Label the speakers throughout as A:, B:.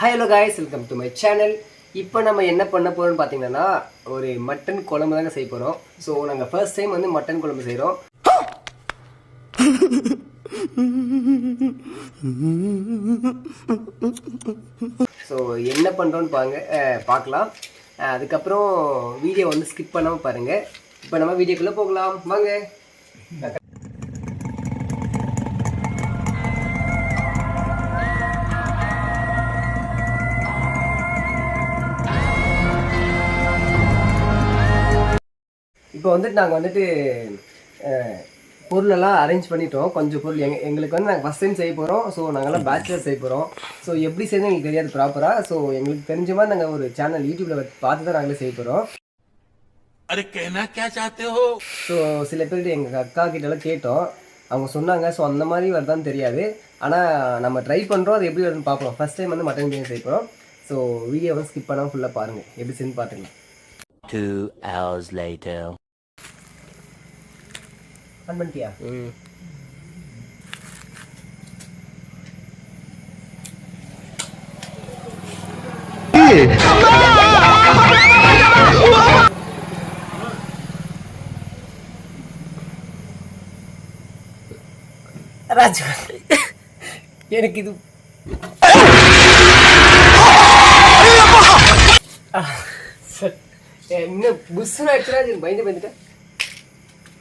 A: Hello guys welcome to my channel இப்போ நம்ம என்ன பண்ண போகிறோம்னு பார்த்தீங்கன்னா ஒரு மட்டன் குழம்பு தாங்க செய்ய போகிறோம் ஸோ நாங்கள் ஃபர்ஸ்ட் டைம் வந்து மட்டன் குழம்பு செய்கிறோம் ஸோ என்ன பண்ணுறோன்னு பாருங்க பார்க்கலாம். அதுக்கப்புறம் வீடியோ வந்து ஸ்கிப் பண்ணாமல் பாருங்கள் இப்போ நம்ம வீடியோக்குள்ளே போகலாம். வாங்க. இப்போ வந்துட்டு நாங்கள் வந்துட்டு பொருளெல்லாம் அரேஞ்ச் பண்ணிட்டோம். கொஞ்சம் பொருள் எங் எங்களுக்கு வந்து நாங்கள் ஃபஸ்ட் டைம் செய்ய போகிறோம் ஸோ நாங்கள்லாம் பேச்சுலர் செய்ய போகிறோம் ஸோ எப்படி செய்யணும் எங்களுக்கு தெரியாது ப்ராப்பராக ஸோ எங்களுக்கு தெரிஞ்ச மாதிரி நாங்கள் ஒரு சேனல் யூடியூப்பில் பார்த்து தான் நாங்களே செய்ய போகிறோம் ஸோ சில பேர்கிட்ட எங்கள் அக்கா கிட்டலாம் கேட்டோம். அவங்க சொன்னாங்க. ஸோ அந்த மாதிரி வருதான்னு தெரியாது. ஆனால் நம்ம ட்ரை பண்ணுறோம் அது எப்படி வருதுன்னு பார்ப்போம். ஃபஸ்ட் டைம் வந்து மட்டன் பிரியாணி செய்ய போகிறோம் ஸோ வீடியோ வந்து ஸ்கிப் பண்ணாமல் ஃபுல்லாக பாருங்கள் எப்படி செஞ்சு பார்த்துக்கலாம்.
B: Two hours later.
A: ஆன் பண்ணிட்டியா ராஜ் எனக்கு இது ஆ, சரி. ஏ, இன்னும் புஷ்ஷுன்னு ஆயிடுச்சுனா அது பயந்து பயந்துட்டேன்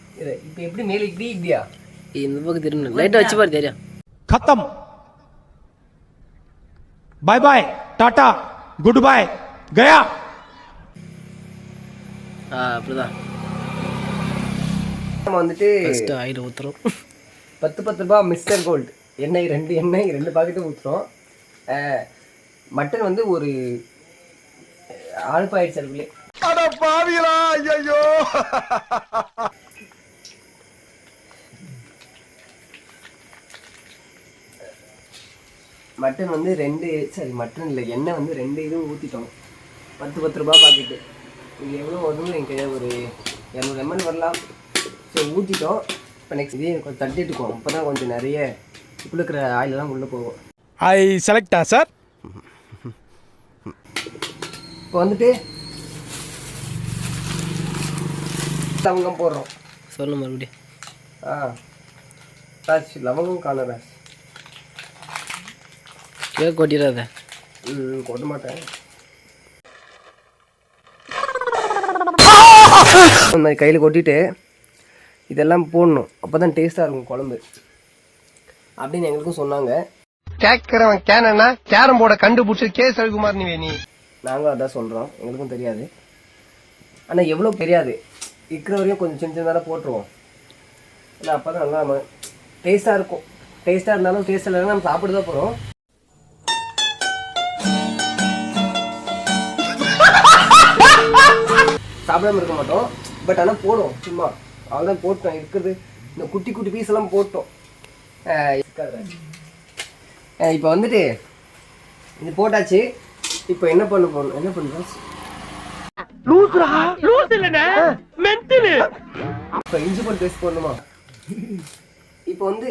A: இது இப்போ எப்படி மேலே இப்படி இப்படியா?
C: இந்த பக்கம் திரும்ப. லைட்டாக வச்சு பாரு தெரியும்.
D: கத்தம். பாய் பாய் டாடா குட் பாய்
C: கயா அப்படிதான்.
A: நம்ம வந்துட்டு
C: ஃபஸ்ட்டு ஆயில்
A: பத்து பத்து ரூபா மிஸ்டர் கோல்டு எண்ணெய் ரெண்டு எண்ணெய் ரெண்டு பாக்கெட்டு ஊற்றுறோம் மட்டன் வந்து ஒரு ஆழ்பாயிடுச்சு அதுக்குள்ளே.
E: பாவிகளா ஐயோ
A: மட்டன் வந்து ரெண்டு சரி மட்டன் இல்லை எண்ணெய் வந்து ரெண்டு இதுவும் ஊற்றிட்டோம் பத்து பத்து ரூபா பாக்கெட்டு இது எவ்வளோ வரும்னு எனக்கு ஒரு இரநூறு எம்எல் வரலாம். சரி ஊற்றிட்டோம் இப்போ நெக்ஸ்ட் இதே கொஞ்சம் தட்டிட்டுக்குவோம் அப்போ தான் கொஞ்சம் நிறைய இப்போ இருக்கிற ஆயிலெலாம் உள்ளே போகும்.
D: ஐ செலக்டா சார்
A: இப்போ வந்துட்டு லவங்கம் போடுறோம்.
C: சொல்லு மறுபடியும்.
A: ஆ ராஷ் லவங்கம் காணும்
C: கீழே கொட்டிடாத?
A: ம் கொட்ட மாட்டேன். இந்த மாதிரி கையில் கொட்டிட்டு இதெல்லாம் போடணும். அப்போ தான் டேஸ்ட்டாக இருக்கும் குழம்பு. அப்படின்னு எங்களுக்கும் சொன்னாங்க.
F: கேட்கிறவன் கேனா கேரம் போர்டை கண்டுபிடிச்சு கே. சவிகுமார் நீ நீ.
A: நாங்களும் அதான் சொல்கிறோம் எங்களுக்கும் தெரியாது. ஆனால் எவ்வளோ தெரியாது. இருக்கிற வரையும் கொஞ்சம் சின்ன சின்னதாக போட்டுருவோம். ஏன்னா அப்போ தான் நல்லா நம்ம டேஸ்ட்டாக இருக்கும். டேஸ்ட்டாக இருந்தாலும் டேஸ்ட் இல்லைன்னா நம்ம சாப்பிட்டு தான் போகிறோம் சாப்பிடாம இருக்க மாட்டோம். பட் ஆனால் போடுவோம் சும்மா. அவ்வளோதான் போட்டோம் இருக்கிறது இந்த குட்டி குட்டி பீஸ் எல்லாம் போட்டோம். இப்போ வந்துட்டு இது போட்டாச்சு. இப்போ என்ன பண்ண போறோம்? என்ன பண்ணுறோம் இப்போ இஞ்சி பூண்டு பேஸ்ட் போடணுமா? இப்போ வந்து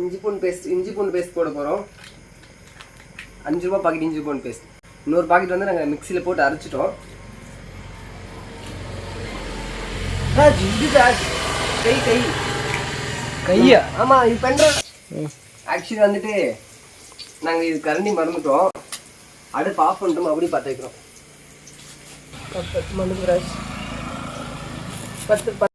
A: இஞ்சி பூண்டு பேஸ்ட் இஞ்சி பூண்டு பேஸ்ட் போட போகிறோம் அஞ்சு ரூபா பாக்கெட் இஞ்சி பூண்டு பேஸ்ட் இன்னொரு பாக்கெட் வந்து நாங்கள் மிக்சியில் போட்டு அரைச்சிட்டோம். ராஜ், இது. கை கை. கையா? ஆமாம் இது பண்ணுறோம் ஆக்சுவலி வந்துட்டு நாங்கள் இது கரண்டி மறந்துட்டோம். அடுப்பு ஆஃப் பண்ணிட்டோம் அப்படியே பற்ற வைக்கிறோம். பத்து பத்து மணிக்கு ராஜ் பத்து பத்து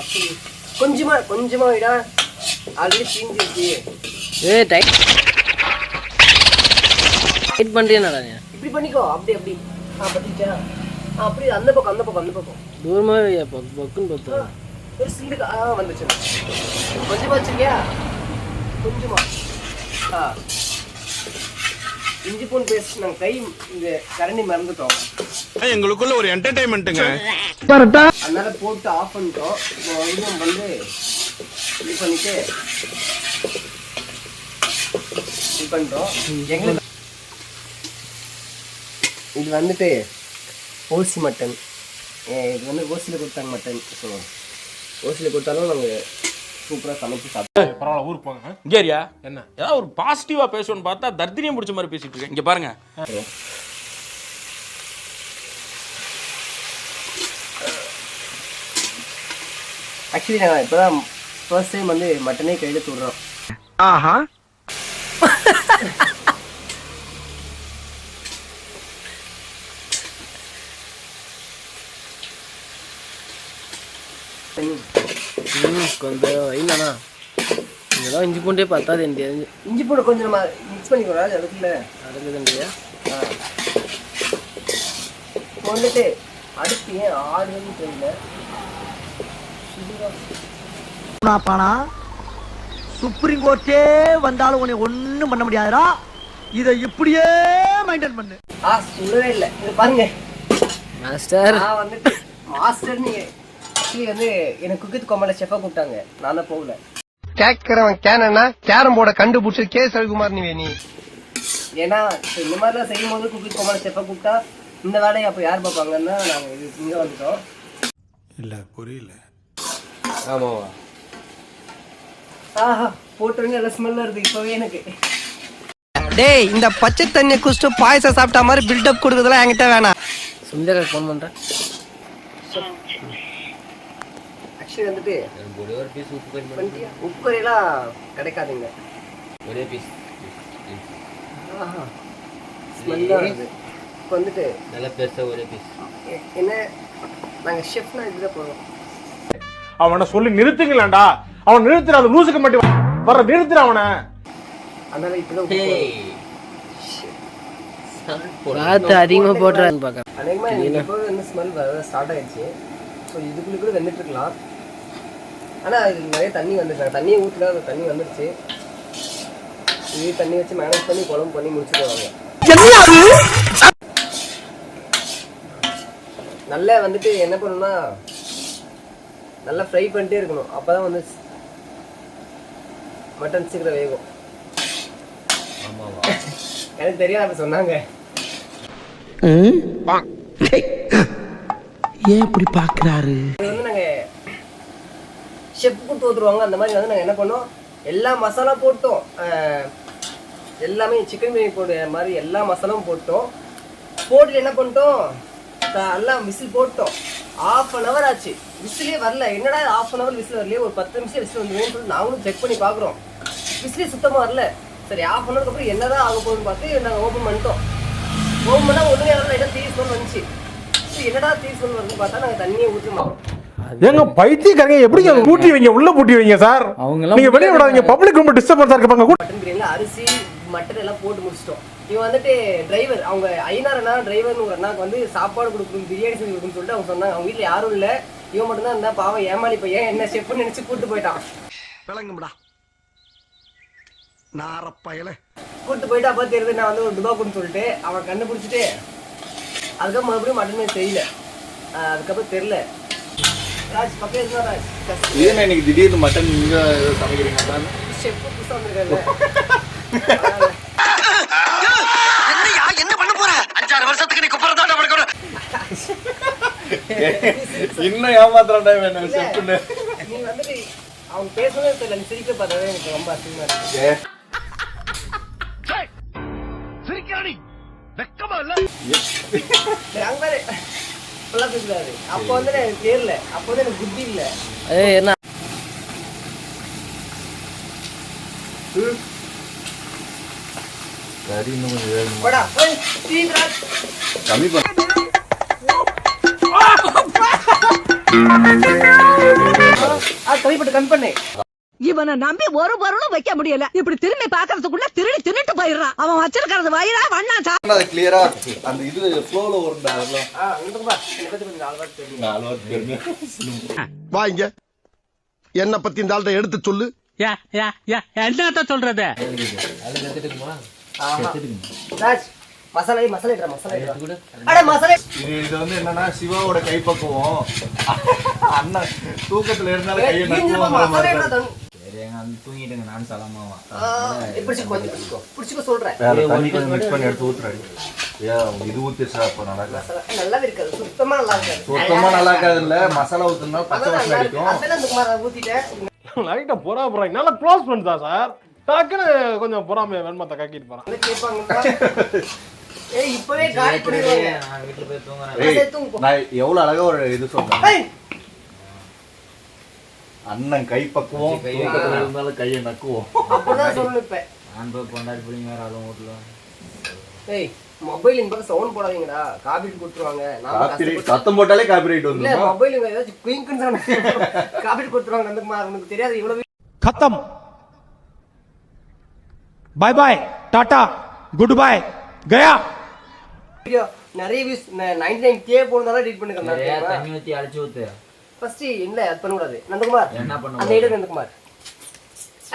A: அப்படி. கொஞ்சமா கொஞ்சமா விடா. ஆல்ரெடி தீஞ்சிருச்சு.
C: ஏ டைட் டைட் பண்ணுறியாடா நீ
A: இப்படி பண்ணிக்கோ அப்படி அப்படி. ஆ பத்திச்சா அப்படி அந்த பக்கம் அந்த பக்கம் அந்த பக்கம்.
C: தூரமாகவே பக்கு பக்குன்னு பார்த்தா?
A: ஒரு சில்லுக்கு ஆ வந்துச்சு கொஞ்சமா வச்சிருக்கியா? கொஞ்சமா. ஆ. இஞ்சி பூண்டு பேஸ்ட் நாங்கள் கை இந்த கரண்டி மறந்துட்டோம்.
E: எங்களுக்குள்ள ஒரு என்டர்டைன்மெண்ட்டுங்க
A: அதனால போட்டு ஆஃப் பண்ணிட்டோம். இப்போ வந்து இது பண்ணிட்டு இது பண்ணிட்டோம். எங்களுக்கு இது வந்துட்டு ஓசி மட்டன். இது வந்து ஓசியில் கொடுத்தாங்க மட்டன். ஸோ ஓசியில் கொடுத்தாலும் நாங்கள் சூப்பரா சமைச்சு சாப்பிட்டு
G: பரவாயில்ல ஊருக்கு போங்க இங்கேரியா என்ன? ஏதாவது ஒரு பாசிட்டிவா பேசணும்னு பார்த்தா தர்தினியம் பிடிச்ச மாதிரி பேசிட்டு இருக்கேன். இங்க பாருங்க.
A: ஆக்சுவலி நாங்கள் இப்போ தான் ஃபர்ஸ்ட் டைம் வந்து மட்டனே கையில் விடுறோம்
F: ஆஹா
C: ம் கொஞ்சம் இல்லைண்ணா. இதெல்லாம் இஞ்சி பூண்டே பத்தாது எனக்கு தெரிஞ்சு.
A: இஞ்சி பூண்டு கொஞ்சம் நம்ம மிக்ஸ் பண்ணிக்கிறோம் அதுக்குள்ள.
C: நடக்குதுன்றியா
A: இப்போ வந்துட்டு அடுத்து ஏன் ஆடுன்னு தெரியல.
H: பானா சுப்ரீம் கோர்ட்டே வந்தாலும் உன்னை ஒண்ணும் பண்ண முடியாதுடா. இதை இப்படியே மெயின்டைன் பண்ணு.
A: ஆ சொல்லவே இல்லை. இது பாருங்க.
C: மாஸ்டர்
A: நான் வந்துட்டு மாஸ்டர் நீங்க. ஆக்சுவலி வந்து எனக்கு குக்கித் கோமால செஃபா கூப்பிட்டாங்க. நான் தான் போகல.
F: கேக்குறவன் கேனா கேரம் போர்டை கண்டுபிடிச்சு கே ரவிக்குமார் நீ நீ.
A: ஏன்னா இந்த மாதிரிலாம் செய்யும் போது குக்கித் கோமால செஃபா கூப்பிட்டா இந்த வேலையை அப்போ யார் பார்ப்பாங்கன்னா நாங்கள் இது இங்கே வந்துட்டோம்.
E: இல்ல புரியல.
A: ஆமாவா ஆஹா போட்டோன்னே நல்ல ஸ்மெல் வருது இப்போவே எனக்கு.
F: டேய் இந்த பச்சை தண்ணியை குடிச்சிட்டு பாயசம் சாப்பிட்ட மாதிரி பில்டப் கொடுக்குறதுலாம் என்கிட்ட வேணாம்.
C: சுந்தர ஃபோன் பண்ணுறேன்
A: ஆக்சுவலி வந்துட்டு பண்ணிட்டியா? உப்பு கறியெல்லாம் கிடைக்காதுங்க.
C: ஒரே பீஸ்
A: ஆஹா. ஸ்மெல் தான் வருது. இப்போ வந்துட்டு
C: நல்ல பெருசாக ஒரே பீஸ்
A: என்ன? நாங்கள் ஷெஃப்னா இதுதான் போகிறோம்
D: அவனை சொல்லி நிறுத்துங்களேன்டா அவன் நிறுத்துற அந்த லூசுக்கு மட்டும் வர நிறுத்துற அவனை.
A: அதனால இப்பதான் உப்பு.
C: காற்று அதிகமாக போட்டுறான்னு பார்க்குறேன்
A: அநேகமா வந்து ஸ்மெல் வர ஸ்டார்ட் ஆயிடுச்சு. ஸோ இதுக்குள்ள கூட வெந்துட்டு இருக்கலாம் ஆனா இது நிறைய தண்ணி வந்துருக்காங்க தண்ணியை ஊற்றல அது தண்ணி வந்துருச்சு. இது தண்ணி வச்சு மேனேஜ் பண்ணி குழம்பு பண்ணி முடிச்சுடுவாங்க. நல்லா வந்துட்டு என்ன பண்ணணும்னா நல்லா ஃப்ரை பண்ணிட்டே இருக்கணும். அப்பதான் வந்து மட்டன் சீக்கிரம் வேகும். எனக்கு தெரியாது அப்ப சொன்னாங்க.
H: ஏன் இப்படி
A: நாங்க ஷெஃப் கொடுத்து ஊற்றுருவாங்க அந்த மாதிரி வந்து நாங்கள் என்ன பண்ணோம்? எல்லா மசாலா போட்டோம். எல்லாமே சிக்கன் பிரியாணி போடுற மாதிரி எல்லா மசாலாவும் போட்டோம். போட்டு என்ன பண்ணிட்டோம்? எல்லாம் விசில் போட்டோம். ஆஃப் அன் ஹவர் ஆச்சு. விசிலே வரல. என்னடா ஆஃப் அன் ஹவர் விசில் வரலையே? ஒரு பத்து நிமிஷம் விசில் வந்துருன்னு சொல்லி நாங்களும் செக் பண்ணி பார்க்குறோம். விசிலே சுத்தமாக வரல. சரி ஆஃப் அன் ஹவருக்கு அப்புறம் என்னதான் ஆக போகுதுன்னு பார்த்து நாங்கள் ஓப்பன் பண்ணிட்டோம். ஓப்பன் பண்ணால் ஒன்றுமே வரல என்ன தீ ஸ்மெல் வந்துச்சு. என்னடா தீ ஸ்மெல் வருதுன்னு பார்த்தா நாங்கள் தண்ணியை ஊற்றி மாட்டோம்
D: எங்க பைத்தியக்காரங்க எப்படி பூட்டி வைங்க உள்ள பூட்டி வைங்க சார் நீங்க வெளியே விடாதீங்க பப்ளிக் ரொம்ப டிஸ்டர்பன்ஸா இருப்பாங்க
A: மட்டன் பிரியாணியில் அரிசி மட்டன் எல்லாம் போட்டு முடிச்சிட்டோம். இவன் வந்துட்டு டிரைவர் அவங்க ஐநார் அண்ணா டிரைவர்னு ஒரு அண்ணாக்கு வந்து சாப்பாடு கொடுக்கணும் பிரியாணி செஞ்சு கொடுக்கணும்னு சொல்லிட்டு அவங்க சொன்னாங்க. அவங்க வீட்டில் யாரும் இல்லை. இவன் மட்டும் தான் இருந்தா பாவம் ஏமாளி பையன் என்ன செஃப்னு நினைச்சு கூட்டு போயிட்டான்.
F: விளங்கும்டா. நாரப்பயல
A: கூட்டு போயிட்டு அப்போ தெரியுது நான் வந்து ஒரு துபாக்குன்னு சொல்லிட்டு அவன் கண்டுபிடிச்சிட்டு அதுக்கப்புறம் மறுபடியும் மட்டன் செய்யல. அதுக்கப்புறம் தெரில
G: இது இன்னைக்கு திடீர்னு மட்டன் நீங்க சமைக்கிறீங்க?
F: என்னையா? என்ன பண்ண போற? அஞ்சாறு வருஷத்துக்கு நீ குப்பறதாண்ட படுக்கணும்
G: இன்னும் ஏமாத்துறா வேணும்
A: இல்ல, நீ வந்துட்டு அவங்க பேசுனதே தெரியல. சிரிக்க பார்த்தாவே எனக்கு ரொம்ப அசிங்கமா இருக்கு. பேசுறாரு. அப்போ வந்து எனக்கு தெரியல. அப்போ வந்து எனக்கு புத்தி இல்ல.
C: ஏய் என்ன?
A: போடா போய் சீக்கிரம்.
G: கம்மி பண்ண.
A: ஆ கம்மி பண்ணு கம்மி பண்ணு.
I: இவனை நம்பி ஒரு பொருளும் வைக்க முடியல. இப்படி திரும்பி பாக்குறதுக்குள்ள திருடி தின்னுட்டு போயிடுறான். அவன் வச்சிருக்கிறது வயிறா வண்ணா
G: அது கிளியரா அந்த இது ஃப்ளோல
A: இங்க. பா என்னை பத்தி
F: இந்த ஆள்கிட்ட எடுத்து சொல்லு.
H: என்னத்த சொல்றது?
A: மசாலா மசாலா இடுறா மசாலா இடுறா அட மசாலா
G: இது இது வந்து என்னன்னா சிவாவோட கைப்பக்குவம். அண்ணன் தூக்கத்துல கையை
A: மசாலா பிடிச்சுக்கோ கொஞ்சம் பிடிச்சுக்கோ பிடிச்சுக்கோ சொல்றேன்.
G: மிக்ஸ் பண்ணி எடுத்து இது ஊத்திச்சா அப்ப நல்லா இருக்காது.
A: சுத்தமா நல்லா இருக்காது.
G: சுத்தமா நல்லா இருக்காது இல்ல மசாலா ஊத்துனா பச்சை வாசனை. அடிக்கும்.
A: ஊத்திட்டேன்.
D: லைட்டா பொறா போறாங்க நல்லா க்ளோஸ் பண்ணிட்டா சார் டக்குன்னு கொஞ்சம் பொறாமைய வெண்மத்தை கக்கிட்டு போறான்.
A: வந்து கேட்பாங்க ஏய் இப்பவே காலி பண்ணிடுவாங்க.
G: ஏய்,
A: சரி, தூங்கு போ.
G: நான் எவ்வளவு அழகா ஒரு இது
A: ஏய்,
G: அண்ணன் கை பக்குவோம் தூக்கத்துல இருந்தாலும் கையை நக்குவோம்.
A: அப்படிதான் சொல்லிப்பேன் நான் போய் கொண்டாடி பிடிங்க வேற அதுவும் வீட்டுல. ஏய் மொபைல் இன்பம் சவுண்ட் போடாதீங்கடா.
G: காப்பிரைட்
A: கொடுத்துருவாங்க.
G: சத்தம் போட்டாலே காப்பிரைட் வந்து
A: மொபைல் ஏதாச்சும் குயிங்க்னு சொன்னா காப்பிரைட் கொடுத்துருவாங்க நந்தகுமார் அவனுக்கு தெரியாது இவ்வளவு
E: கத்தம். பாய் பாய் டாடா குட் பாய்
A: கயா. நிறைய வியூஸ் நைன்டி நைன் கே போனதால எடிட் பண்ணிருக்காங்க
C: தண்ணி ஊற்றி அழைச்சி ஊற்று
A: ஃபர்ஸ்ட் இல்ல அது பண்ணக்கூடாது. நந்தகுமார்
C: என்ன பண்ண
A: அந்த இடம் நந்தகுமார்.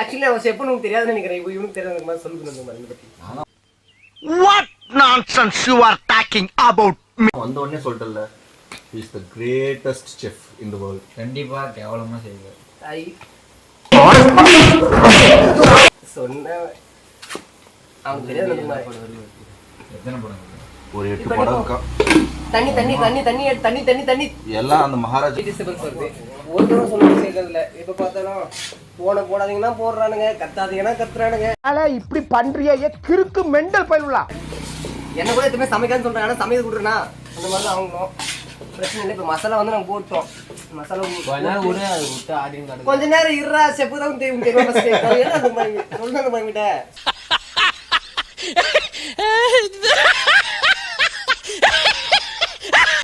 A: ஆக்சுவலி அவன் எப்போ உனக்கு தெரியாதுன்னு நினைக்கிறேன். இவனுக்கு தெரியாது நந்தகுமார் சொல்லுங்க நந்தகுமார் இதை பத்தி.
H: What nonsense you are talking about
G: வந்த உடனே சொல்லிட்டல is the greatest chef in the world
C: கண்டிப்பா கேவலமா செய்வார்.
A: ஐ. சொன்ன அவனுக்கு தெரியாது நந்தகுமார்.
C: எத்தனை படம்
G: ஒரு எட்டு படம் இருக்கா?
A: தண்ணி தண்ணி தண்ணி தண்ணி தண்ணி தண்ணி தண்ணி.
G: எல்லாம் அந்த மகாராஜா
A: டிஸ்டர்பன்ஸ் வருது ஒரு தடவை சொல்ல செய்யறதுல இப்ப பார்த்தாலும் போன போடாதீங்கன்னா போடுறானுங்க கத்தாதீங்கன்னா கத்துறானுங்க.
H: இப்படி பண்றியே கிறுக்கு மெண்டல் பயிலுலா
A: என்ன கூட எதுவுமே சமைக்கான்னு சொல்றாங்க ஆனா சமையல் கொடுறேன்னா அந்த மாதிரி தான் அவங்களும் பிரச்சனை இல்லை. இப்போ மசாலா வந்து நாங்கள் போட்டோம். மசாலா
C: கொஞ்ச நேரம்
A: இருறா செப்பு தான் தெரியும் தெரியும் என்ன அந்த மாதிரி? சொல்லுங்க அந்த மாதிரி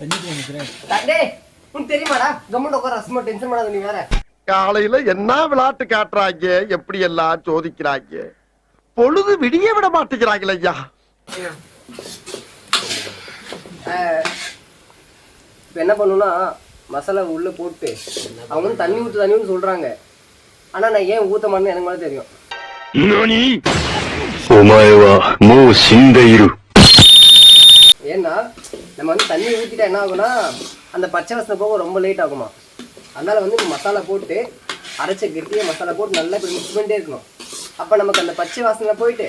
A: தண்டே உனக்கு தெரியுமாடா? கம்மன் உட்கார அசுமா டென்ஷன் பண்ணாத நீ வேற.
H: காலையில என்ன விளையாட்டு காட்டுறாங்க? எப்படி எல்லாம் சோதிக்கிறாங்க? பொழுது விடிய விட மாட்டேங்கிறாங்களே ஐயா.
A: இப்போ என்ன பண்ணுன்னா மசாலா உள்ள போட்டு அவங்க வந்து தண்ணி ஊத்து தண்ணி சொல்றாங்க. ஆனா நான் ஏன் ஊற்ற மாட்டேன்னு எனக்கு மேலே தெரியும். ஏன்னா நம்ம வந்து தண்ணி ஊற்றிட்டா என்ன ஆகும்னா அந்த பச்சை வாசனை போக ரொம்ப லேட் ஆகுமா? அதனால் வந்து இந்த மசாலா போட்டு அரைச்ச கெட்டியாக மசாலா போட்டு நல்லா இப்படி மிக்ஸ் பண்ணிட்டே இருக்கணும். அப்போ நமக்கு அந்த பச்சை வாசனை போயிட்டு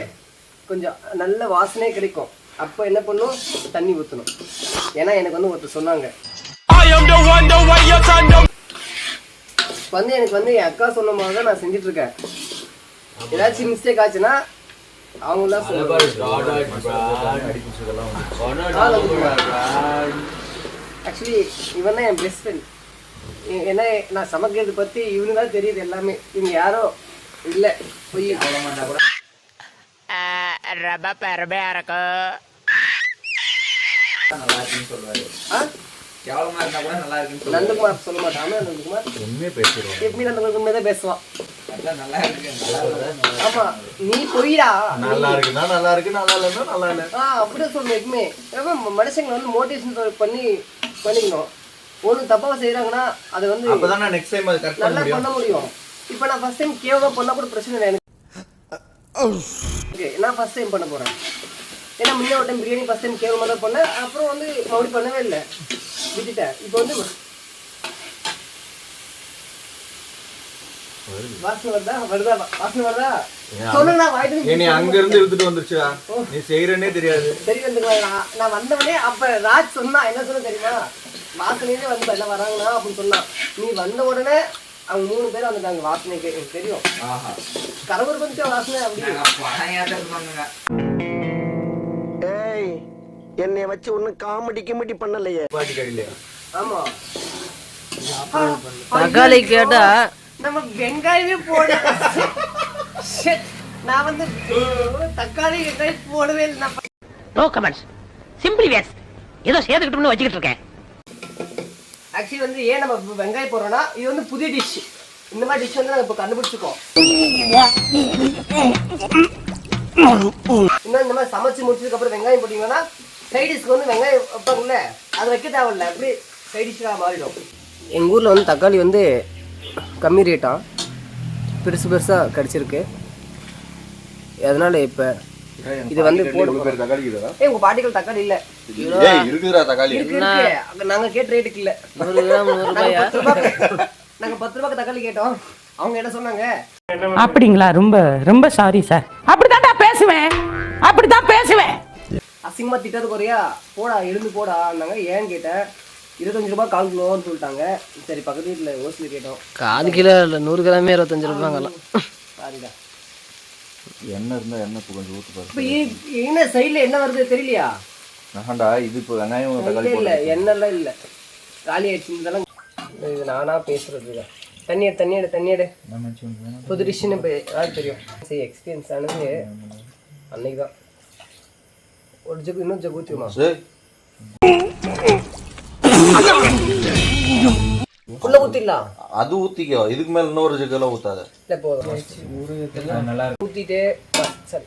A: கொஞ்சம் நல்ல வாசனையே கிடைக்கும். அப்போ என்ன பண்ணும்? தண்ணி ஊற்றணும் ஏன்னா எனக்கு வந்து ஒருத்தர் சொன்னாங்க. வந்து எனக்கு வந்து என் அக்கா சொன்ன மாதிரி தான் நான் செஞ்சிட்ருக்கேன் ஏதாச்சும் மிஸ்டேக் ஆச்சுன்னா அவங்க தான் ஆக்சுவலி இவன் தான் என் பெஸ்ட் ஃப்ரெண்ட் ஏன்னா நான் சமைக்கிறது பற்றி இவனு தான் தெரியுது எல்லாமே. இவங்க யாரோ இல்லை போய். ஆ?
C: கேவலமா இருந்தா கூட நல்லா இருக்குன்னு
A: நந்தகுமார் சொல்ல மாட்டான். ஆமா நந்தகுமார்
G: உண்மையே பேசிடுவோம்.
A: எப்பவுமே நந்தகுமார் உண்மையை தான் பேசுவான்.
C: நல்லா இருக்கு. இருக்கு.
A: ஆமா நீ பொய்டா.
G: நல்லா இருக்குன்னா நல்லா இருக்கு நல்லா இல்லைன்னா நல்லா இல்லை.
A: ஆ அப்படியே சொல்லணும் எப்பவுமே. மனுஷங்களை வந்து மோட்டிவேஷன் பண்ணி பண்ணிக்கணும். ஒன்று தப்பாக செய்கிறாங்கன்னா அதை வந்து
G: அப்பதான் நான் நெக்ஸ்ட் டைம் அது கரெக்ட் பண்ண
A: நல்லா
G: முடியும்.
A: பண்ண முடியும். இப்போ நான் ஃபர்ஸ்ட் டைம் கேவலமா பண்ணா கூட பிரச்சனை இல்லை எனக்கு. ஓகே நான் ஃபர்ஸ்ட் டைம் பண்ண போறேன். ஏன்னா முன்ன ஒரு டைம் பிரியாணி ஃபர்ஸ்ட் டைம் கேவலமா தான் பண்ணேன் அப்புறம் வந்து மறுபடியும் பண்ணவே இல்லை. விட்டுட்டேன். இப்போ வந்து வாசனை வருதா? வருதா? வாசனை வருதா? சொல்லுங்க நான் வாயிட்டு
G: நீ அங்க இருந்து எடுத்துட்டு வந்துருச்சா நீ செய்யறேன்னே தெரியாது.
A: சரி வந்துங்களா நான் வந்தவனே அப்ப ராஜ் சொன்னா என்ன சொன்ன தெரியுமா? வாசனையிலே வந்து எல்லாம் வராங்கண்ணா அப்படின்னு சொன்னான் நீ வந்த உடனே அவங்க மூணு பேரும் வந்துட்டாங்க வாசனைக்கு. எனக்கு தெரியும்.
C: ஆஹா.
A: கரவர் வாசனை அப்படி.
C: பணம் ஏத்த இருப்பாங்க
H: ஏய் என்னை வச்சு ஒன்னும் காமெடி கிமெடி பண்ணலையே.
A: ஆமா.
C: தக்காளி கேட்டா
A: நம்ம வெங்காயமே போட. நான் வந்து தக்காளி வெங்காயம் போடவே இல்லை.
J: நோ கமெண்ட்ஸ் சிம்பிளி வேஸ் ஏதோ சேர்த்துக்கிட்டோம்னு வச்சுக்கிட்டு இருக்கேன்.
A: ஆக்சுவலி வந்து ஏன் நம்ம வெங்காயம் போடுறோம்னா இது வந்து புதிய டிஷ் இந்த மாதிரி டிஷ் வந்து நாங்கள் இப்போ கண்டுபிடிச்சிருக்கோம் இன்னும் இந்த மாதிரி சமைச்சு முடிச்சதுக்கு அப்புறம் வெங்காயம் போட்டீங்கன்னா சைட் டிஷ்க்கு வந்து வெங்காயம் வைப்பாங்கல்ல அது வைக்க தேவையில்ல. அப்படி சைட் டிஷ்ஷாக மாறிடும். எங்கள் ஊரில் வந்து தக்காளி வந்து கம்மி ரேட்டா பெருசு பெருசாக கிடச்சிருக்கு. அதனால இப்போ இது வந்து போட
G: இவ்வளவு பேர் தக்காளி
A: உங்கள் பாட்டிகள் தக்காளி இல்லை.
G: ஏய் இருக்குதுடா தக்காளி.
A: இருக்கு இருக்கு. அங்க நாங்க கேட்ட ரேட்டுக்கு இல்ல. நாங்க
C: ரூபாயா?
A: பத்து ரூபாய்க்கு நாங்க பத்து ரூபாய்க்கு தக்காளி கேட்டோம். அவங்க என்ன சொன்னாங்க?
J: அப்படிங்களா? ரொம்ப ரொம்ப சாரி சார் அப்படித்தான்டா பேசுவேன். அப்படித்தான் பேசுவேன்.
A: அசிங்கமா திட்டது குறையா போடா எழுந்து போடான்னாங்க ஏன்னு கேட்டேன். இருபத்தஞ்சு ரூபாய் கால் கிலோன்னு சொல்லிட்டாங்க. சரி பக்கத்து வீட்டில் ஓசியில் கேட்டோம்.
C: கால் கிலோ இல்லை நூறு கிராமே இருபத்தஞ்சு ரூபாங்கலாம்
A: சாரிடா.
G: எண்ணெய் இருந்தா எண்ணெய் இப்போ கொஞ்சம் ஊத்து
A: இப்போ
G: பாரு
A: என்ன சைடில் என்ன வருது தெரியலையா?
G: ஆஹாண்டா இது இப்போ வெங்காயம் தக்காளி
A: இல்லை எண்ணெய்லாம் இல்லை. காலி ஆயிடுச்சு இதெல்லாம். இது நானாக பேசுறது தண்ணி எடு தண்ணி எடு தண்ணி எடு. புது டிஷ்ஷுன்னு இப்போ தெரியும். சரி எக்ஸ்பீரியன்ஸ் ஆனது அன்னைக்கு தான் ஒரு ஜக்கு இன்னும் ஜக்கு ஊற்றியுமா
G: சரி
A: ஃபுல்லாக ஊற்றிடலாம்
G: அது ஊத்திக்கோ இதுக்கு மேல இன்னொரு ஜக்கெல்லாம் ஊத்தாத
A: இல்லை போதும் ஊற்றிட்டு சரி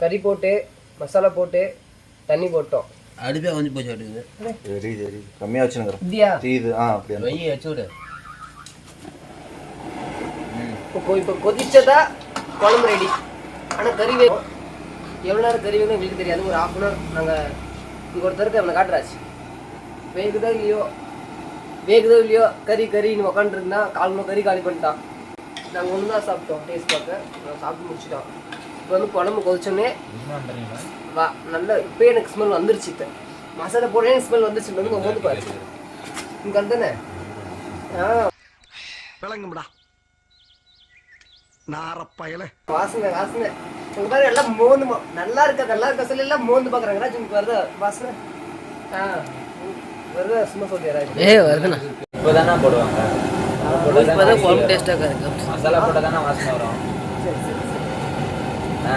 A: கறி போட்டு மசாலா போட்டு தண்ணி போட்டோம்
C: அடுப்பே கொஞ்சம் போச்சு அடுக்குது
G: சரி சரி கம்மியா வச்சுனுங்கிறேன்
A: இப்படியா
G: தீது ஆ அப்படியா
C: வெய்ய வச்சு விடு
A: இப்போ இப்போ கொதிச்சதா குழம்பு ரெடி ஆனால் கறி வே எவ்வளோ நேரம் கறி வேணும் எங்களுக்கு தெரியாது. ஒரு ஹாஃப் அன் ஹவர் நாங்கள் இங்கே ஒருத்தருக்கு அவனை காட்டுறாச்சு. வேகுதோ இல்லையோ வேகுதோ இல்லையோ கறி கறின்னு உக்காந்துருந்தா கால் மணி கறி காலி பண்ணிட்டான். நாங்கள் ஒன்று தான் சாப்பிட்டோம் டேஸ்ட் பார்க்க. நாங்கள் சாப்பிட்டு முடிச்சிட்டோம் இப்போ வந்து குழம்பு கொதிச்சோடனே வா நல்ல இப்போ எனக்கு ஸ்மெல் வந்துருச்சு இப்போ. மசாலா போடவே ஸ்மெல் வந்துருச்சு. வந்து வந்து பாரு. இங்கே தானே ஆ.
H: விளங்கும்டா. நாரப்பயல.
A: வாசனை வாசனை உங்க பாரு எல்லாம் மோந்து நல்லா இருக்கா? நல்லா இருக்கா? சொல்லி எல்லாம் மோந்து பாக்குறாங்க. ராஜ் உங்களுக்கு வருதா? வாசனை ஆ வருதா? சும்மா சொல்லியா ராஜ்?
C: ஏ வருதுண்ணா.
K: இப்போதானே போடுவாங்க.
C: இப்போதான் குழம்பு டேஸ்ட்டாக இருக்கு
K: மசாலா போட்டால் தானே வாசனை வரும்.
A: சரி சரி சரி.
K: ஆ.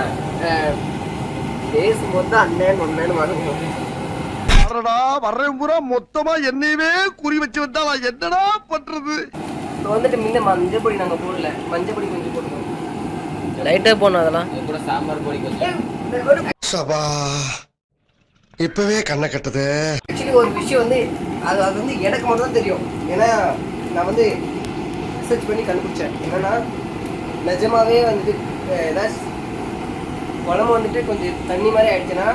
A: பேசும்போது தான் அண்ணன் ஒன்னேன்னு வரும்
H: வரடா வர்றேன் பூரா மொத்தமா என்னையவே குறி வச்சு வந்தா என்னடா பண்றது?
A: இப்போ வந்துட்டு முன்ன மஞ்சள் பொடி நாங்கள் போடல. மஞ்சள் பொடி கொஞ்சம்
C: லைட்டாக போனோம் அதெல்லாம்.
K: இது கூட சாம்பார் பொடி கொஞ்சம்
H: சபா. இப்பவே கண்ணை கட்டுது.
A: ஆக்சுவலி ஒரு விஷயம் வந்து அது அது வந்து எனக்கு மட்டும் தான் தெரியும். ஏன்னா நான் வந்து ரிசர்ச் பண்ணி கண்டுபிடிச்சேன். என்னன்னா நிஜமாவே வந்துட்டு ஏதாச்சும் குழம்பு வந்துட்டு கொஞ்சம் தண்ணி மாதிரி ஆயிடுச்சுன்னா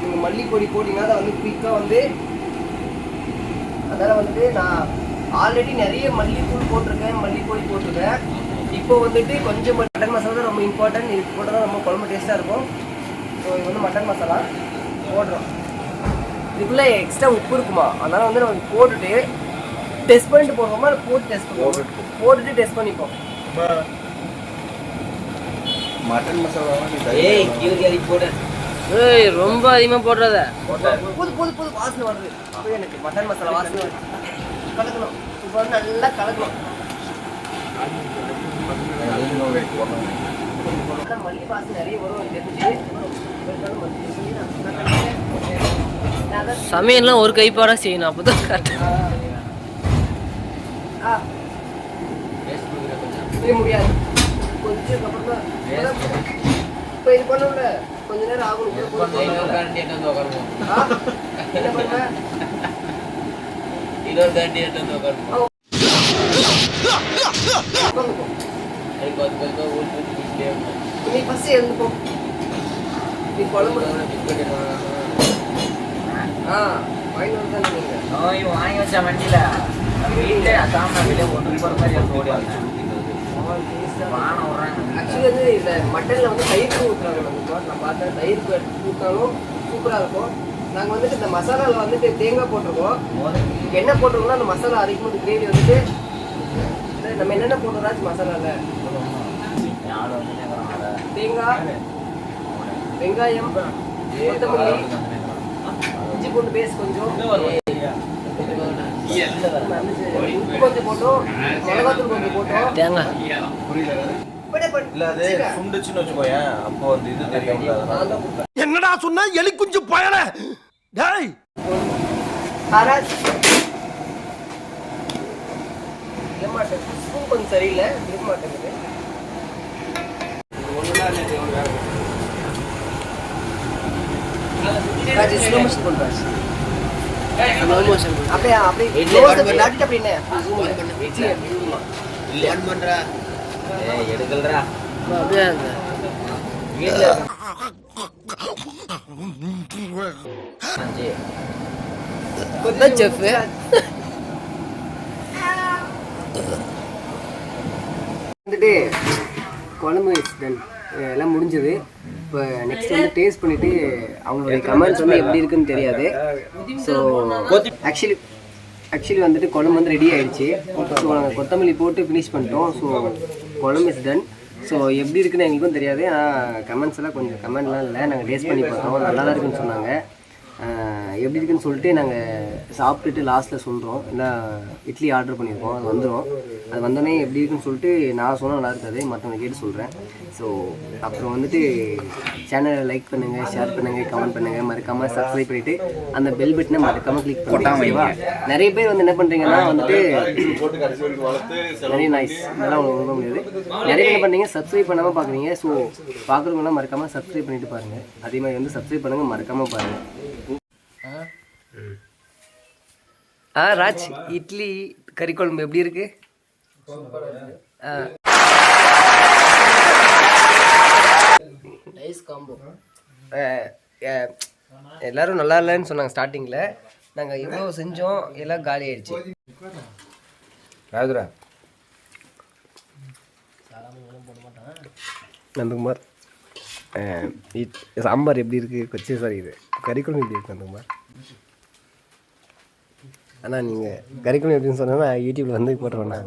A: நீங்கள் மல்லிப்பொடி போட்டிங்கன்னா அதை வந்து குயிக்காக வந்து அதனால் வந்துட்டு நான் ஆல்ரெடி நிறைய மல்லித்தூள் போட்டிருக்கேன் மல்லிப்பொடி போட்டிருக்கேன். இப்போ வந்துட்டு கொஞ்சம் மட்டன் மசாலா தான் ரொம்ப இம்பார்ட்டன்ட் இது போட்டால் தான் ரொம்ப குழம்பு டேஸ்ட்டாக இருக்கும். ஸோ இது வந்து மட்டன் மசாலா. போடுறோம். இதுக்குள்ளே எக்ஸ்ட்ரா உப்பு இருக்குமா? அதனால் வந்து நம்ம போட்டுட்டு டெஸ்ட் பண்ணிட்டு போடுவோமா இல்லை போட்டு டெஸ்ட் பண்ணுவோம்? போட்டுட்டு. டெஸ்ட் பண்ணிப்போம்.
G: மட்டன் மசாலா
K: ஏய் கீரி அடி போடு.
C: ஏய் ரொம்ப அதிகமாக போடுறத.
A: புது புது புது வாசனை வருது. அப்போ எனக்கு? மட்டன் மசாலா வாசனை வருது. கலக்கணும். இப்போ வந்து நல்லா கலக்கணும்.
C: சமையல்லாம் ஒரு கைப்பாடாக செய்யணும் அப்போ தான் கரெக்டாக
A: முடியாது கொஞ்சம் இப்போ இது பண்ணல கொஞ்ச நேரம் ஆகும்
K: இன்னொரு. கரண்டி எடுத்து வந்து உட்காருவோம் கொஞ்சம் ஊற்றி ஊற்றி குடிச்சிட்டே இருக்கும்
A: நீ ஃபர்ஸ்ட் எழுந்துக்கோ நீ குழம்பு
K: பிஸ்கட்
A: ஆ வாங்கி வந்து தான் நீங்கள்
K: இவன் வாங்கி வச்ச வண்டியில. வீட்டிலே சாம்பார் வெளியே ஒன்று போகிற மாதிரி ஓடி வந்தேன் வானம் விட்றாங்க
A: ஆக்சுவலி வந்து இந்த மட்டனில் வந்து தயிர் ஊற்றுறாங்க நம்ம நான் பார்த்தேன் தயிர் ஊற்றினாலும் சூப்பராக இருக்கும். நாங்கள் வந்துட்டு இந்த மசாலாவில் வந்துட்டு தேங்காய் போட்டிருக்கோம். என்ன போட்டிருக்கோம்னா அந்த மசாலா அரைக்கும் போது கிரேவி வந்துட்டு நம்ம என்னென்ன போடுறதாச்சு மசாலாவில் தேங்காய் வெங்காயம் கொத்தமல்லி இஞ்சி பூண்டு பேஸ்ட் கொஞ்சம். உப்பு போட்டோம் மிளகாத்தூள் போட்டோம்.
C: தேங்காய்.
H: என்னடா சொன்ன? எலி குஞ்சு பயல டேய்.
A: கொஞ்சம் சரியில்லை இருக்க மாட்டேங்குது. அப்படியே அப்படி zoom.
K: ஃபோன் பண்ணுறா ஏய் எடுக்கலடா
C: அப்படியே அந்த
K: வீட்டில் அஞ்சு
C: கொத்தா செஃப்
A: வந்துட்டு குழம்பு done. எல்லாம் முடிஞ்சது. இப்போ நெக்ஸ்ட் வந்து டேஸ்ட் பண்ணிட்டு அவங்களுடைய கமெண்ட்ஸ் வந்து எப்படி இருக்குன்னு தெரியாது. ஸோ ஆக்சுவலி ஆக்சுவலி வந்துட்டு குழம்பு வந்து ரெடி ஆயிடுச்சு. ஸோ நாங்கள் கொத்தமல்லி போட்டு ஃபினிஷ் பண்ணிட்டோம். ஸோ குழம்பு இஸ் டன் ஸோ எப்படி இருக்குன்னு எங்களுக்கும் தெரியாது. ஆனால் கமெண்ட்ஸ் எல்லாம் கொஞ்சம் கமெண்ட்லாம் இல்லை. நாங்கள் டேஸ்ட் பண்ணி பார்த்தோம். நல்லா தான் இருக்குன்னு சொன்னாங்க. எப்படி இருக்குன்னு சொல்லிட்டு நாங்கள் சாப்பிட்டுட்டு லாஸ்ட்டில் சொல்கிறோம் என்ன இட்லி ஆர்டர் பண்ணியிருக்கோம். அது வந்துடும் அது வந்தோடனே எப்படி இருக்குன்னு சொல்லிட்டு நான் சொன்னால் நல்லா இருக்காது மற்றவங்க கேட்டு சொல்கிறேன் ஸோ அப்புறம் வந்துட்டு சேனலை லைக் பண்ணுங்கள் ஷேர் பண்ணுங்கள் கமெண்ட் பண்ணுங்கள் மறக்காமல் சப்ஸ்கிரைப் பண்ணிவிட்டு அந்த பெல் பட்டனை மறக்காமல் கிளிக் பண்ணுங்க ஓகேவா நிறைய பேர் வந்து என்ன பண்ணுறீங்கன்னா வந்துட்டு நிறைய நைஸ் இதெல்லாம் உங்களுக்கு முடியாது. நிறைய பேர் என்ன பண்ணீங்க சப்ஸ்கிரைப் பண்ணாமல் பார்க்குறீங்க ஸோ பார்க்குறவங்களாம் மறக்காமல் சப்ஸ்கிரைப் பண்ணிட்டு பாருங்கள் அதே மாதிரி வந்து சப்ஸ்கிரைப் பண்ணுங்கள் மறக்காமல் பாருங்கள் ஆ ராஜ் இட்லி கறி குழம்பு எப்படி இருக்கு? எல்லாரும் நல்லா இல்லைன்னு சொன்னாங்க ஸ்டார்டிங்கில் நாங்கள் எவ்வளோ செஞ்சோம் எல்லாம் காலி ஆயிடுச்சு. ராஜுரா. நந்தகுமார். சாம்பார் எப்படி இருக்கு? கொச்சி சாரி இது. கறிக்குழம்பு எப்படி இருக்கு அண்ணா நீங்கள் கறிக்குழம்பு எப்படின்னு சொன்னால் யூடியூப்ல வந்து போட்டுருவேண்ணா